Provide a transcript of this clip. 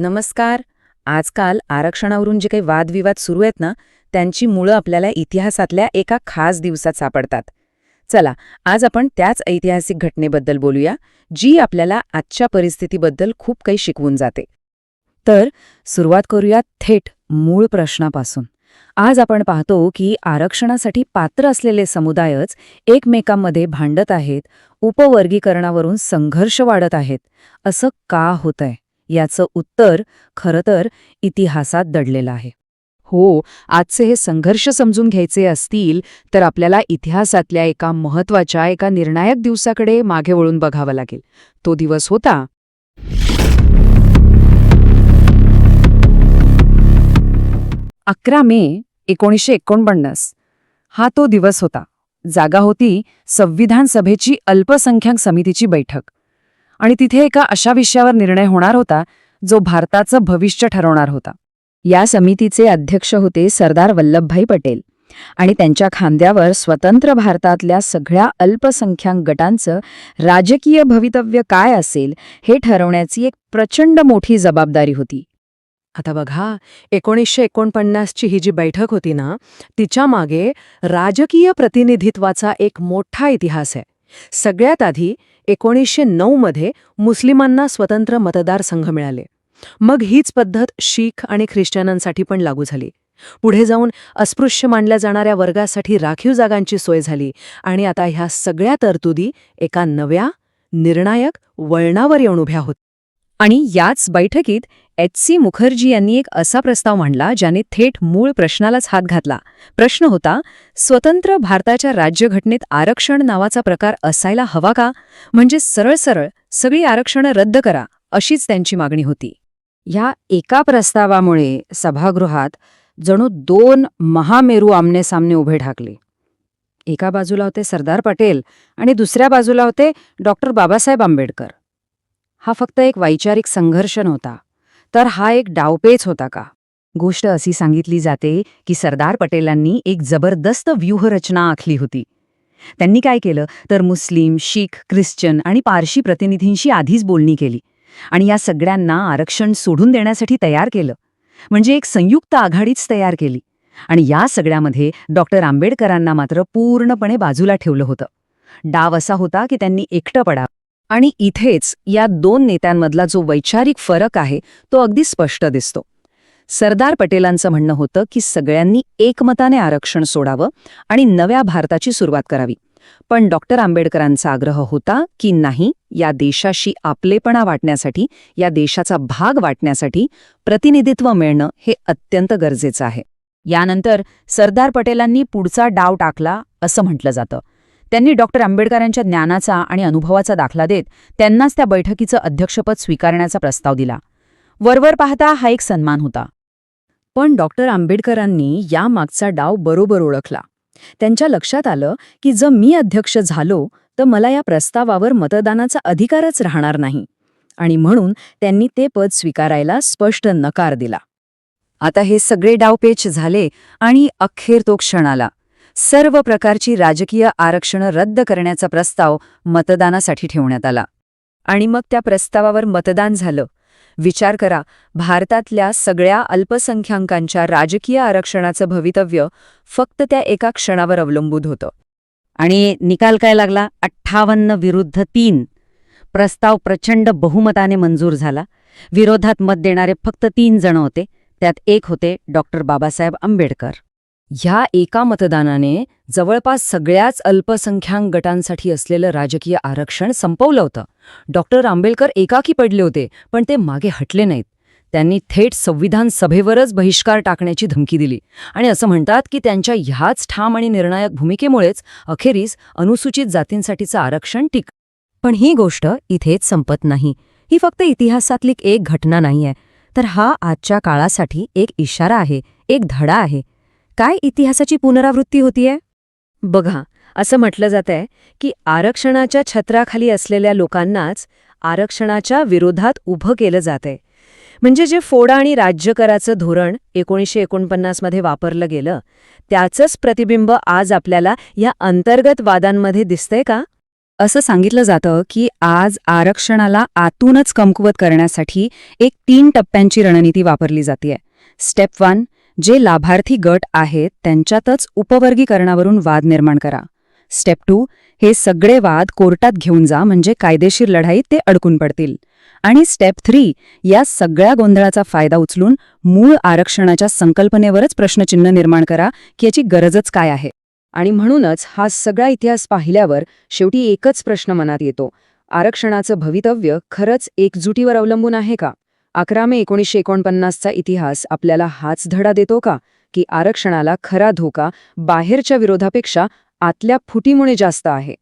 नमस्कार. आजकाल आरक्षणावरून जे काही वादविवाद सुरू आहेत ना त्यांची मुळं आपल्याला इतिहासातल्या एका खास दिवसात सापडतात. चला आज आपण त्याच ऐतिहासिक घटनेबद्दल बोलूया जी आपल्याला आजच्या परिस्थितीबद्दल खूप काही शिकवून जाते. तर सुरुवात करूया थेट मूळ प्रश्नापासून. आज आपण पाहतो की आरक्षणासाठी पात्र असलेले समुदायच एकमेकांमध्ये भांडत आहेत उपवर्गीकरणावरून संघर्ष वाढत आहेत असं का होतंय? याचं उत्तर खरं तर इतिहासात दडलेलं आहे. हो आजचे हे संघर्ष समजून घ्यायचे असतील तर आपल्याला इतिहासातल्या एका महत्त्वाच्या एका निर्णायक दिवसाकडे मागे वळून बघावं लागेल. तो दिवस होता. अकरा मे एकोणीसशे एकोणपन्नास. हा तो दिवस होता. जागा होती संविधान सभेची अल्पसंख्याक समितीची बैठक. आणि तिथे एका अशा विषयावर निर्णय होणार होता जो भारताचं भविष्य ठरवणार होता. या समितीचे अध्यक्ष होते सरदार वल्लभभाई पटेल. आणि त्यांच्या खांद्यावर स्वतंत्र भारतातल्या सगळ्या अल्पसंख्याक गटांचं राजकीय भवितव्य काय असेल हे ठरवण्याची एक प्रचंड मोठी जबाबदारी होती. आता बघा एकोणीसशे एकोणपन्नासची ही जी बैठक होती ना तिच्यामागे राजकीय प्रतिनिधित्वाचा एक मोठा इतिहास आहे. सगळ्यात आधी एकोणीसशे मध्ये मुस्लिमांना स्वतंत्र मतदारसंघ मिळाले. मग हीच पद्धत शीख आणि ख्रिश्चनांसाठी पण लागू झाली. पुढे जाऊन अस्पृश्य मानल्या जाणाऱ्या वर्गासाठी राखीव जागांची सोय झाली आणि आता ह्या सगळ्या तरतुदी एका नव्या निर्णायक वळणावर येऊन उभ्या होत आणि याच बैठकीत एच सी मुखर्जी यांनी एक असा प्रस्ताव मांडला ज्याने थेट मूळ प्रश्नालाच हात घातला. प्रश्न होता स्वतंत्र भारताच्या राज्यघटनेत आरक्षण नावाचा प्रकार असायला हवा का? म्हणजे सरळ सरळ सगळी आरक्षणं रद्द करा अशीच त्यांची मागणी होती. या एका प्रस्तावामुळे सभागृहात जणू दोन महामेरू आमनेसामने उभे ठाकले एका बाजूला होते सरदार पटेल आणि दुसऱ्या बाजूला होते डॉक्टर बाबासाहेब आंबेडकर. हा फक्त एक वैचारिक संघर्ष नव्हता. तर हा एक डावपेच होता का? गोष्ट अशी सांगितली जाते की सरदार पटेलांनी एक जबरदस्त व्यूहरचना आखली होती. त्यांनी काय केलं? तर मुस्लिम शीख ख्रिश्चन आणि पारशी प्रतिनिधींशी आधीच बोलणी केली आणि या सगळ्यांना आरक्षण सोडून देण्यासाठी तयार केलं. म्हणजे एक संयुक्त आघाडीच तयार केली आणि या सगळ्यामध्ये डॉक्टर आंबेडकरांना मात्र पूर्णपणे बाजूला ठेवलं होतं. डाव असा होता की त्यांनी एकटं पडावं. आणि इथेच या दोन नेत्यांमधला जो वैचारिक फरक आहे तो अगदी स्पष्ट दिसतो. सरदार पटेलांचं म्हणणं होतं की सगळ्यांनी एकमताने आरक्षण सोडावं आणि नव्या भारताची सुरुवात करावी. पण डॉक्टर आंबेडकरांचा आग्रह होता की नाही या देशाशी आपलेपणा वाटण्यासाठी या देशाचा भाग वाटण्यासाठी प्रतिनिधित्व मिळणं हे अत्यंत गरजेचं आहे. यानंतर सरदार पटेलांनी पुढचा डाव टाकला असं म्हटलं जातं. त्यांनी डॉक्टर आंबेडकरांच्या ज्ञानाचा आणि अनुभवाचा दाखला देत त्यांनाच त्या बैठकीचं अध्यक्षपद स्वीकारण्याचा प्रस्ताव दिला. वरवर पाहता हा एक सन्मान होता. पण डॉक्टर आंबेडकरांनी यामागचा डाव बरोबर ओळखला. त्यांच्या लक्षात आलं की जर मी अध्यक्ष झालो तर मला या प्रस्तावावर मतदानाचा अधिकारच राहणार नाही. आणि म्हणून त्यांनी ते पद स्वीकारायला स्पष्ट नकार दिला. आता हे सगळे डावपेच झाले आणि अखेर तो क्षण आला. सर्व प्रकारची राजकीय आरक्षणं रद्द करण्याचा प्रस्ताव मतदानासाठी ठेवण्यात आला. आणि मग त्या प्रस्तावावर मतदान झालं. विचार करा भारतातल्या सगळ्या अल्पसंख्याकांच्या राजकीय आरक्षणाचं भवितव्य फक्त त्या एका क्षणावर अवलंबून होतं. आणि निकाल काय लागला? अठ्ठावन्न विरुद्ध तीन. प्रस्ताव प्रचंड बहुमताने मंजूर झाला. विरोधात मत देणारे फक्त तीन जण होते. त्यात एक होते डॉक्टर बाबासाहेब आंबेडकर. ह्या एका मतदानाने जवळपास सगळ्याच अल्पसंख्याक गटांसाठी असलेलं राजकीय आरक्षण संपवलं होतं. डॉक्टर आंबेडकर एकाकी पडले होते पण ते मागे हटले नाहीत. त्यांनी थेट संविधान सभेवरच बहिष्कार टाकण्याची धमकी दिली. आणि असं म्हणतात की त्यांच्या ह्याच ठाम आणि निर्णायक भूमिकेमुळेच अखेरीस अनुसूचित जातींसाठीचं आरक्षण टिक. पण ही गोष्ट इथेच संपत नाही. ही फक्त इतिहासातली एक घटना नाहीये. तर हा आजच्या काळासाठी एक इशारा आहे एक धडा आहे. काय इतिहासाची पुनरावृत्ती होतीये? बघा असं म्हटलं जातंय की आरक्षणाच्या छत्राखाली असलेल्या लोकांनाच आरक्षणाच्या विरोधात उभं केलं जातंय. म्हणजे जे फोडा आणि राज्यकराचं धोरण एकोणीसशे एकोणपन्नासमध्ये वापरलं गेलं त्याचंच प्रतिबिंब आज आपल्याला या अंतर्गत वादांमध्ये दिसतंय का? असं सांगितलं जातं की आज आरक्षणाला आतूनच कमकुवत करण्यासाठी एक तीन टप्प्यांची रणनीती वापरली जाते स्टेप वन जे लाभार्थी गट आहेत त्यांच्यातच उपवर्गीकरणावरून वाद निर्माण करा. स्टेप टू हे सगळे वाद कोर्टात घेऊन जा म्हणजे कायदेशीर लढाईत ते अडकून पडतील. आणि स्टेप थ्री या सगळ्या गोंधळाचा फायदा उचलून मूळ आरक्षणाच्या संकल्पनेवरच प्रश्नचिन्ह निर्माण करा की याची गरजच काय आहे. आणि म्हणूनच हा सगळा इतिहास पाहिल्यावर शेवटी एकच प्रश्न मनात येतो. आरक्षणाचं भवितव्य खरंच एकजुटीवर अवलंबून आहे का? अकरा मे एकोणीसशे एकोणपन्नासचा इतिहास आपल्याला हाच धडा देतो का? की आरक्षणाला खरा धोका बाहेरच्या विरोधापेक्षा आतल्या फुटीमुळे जास्त आहे.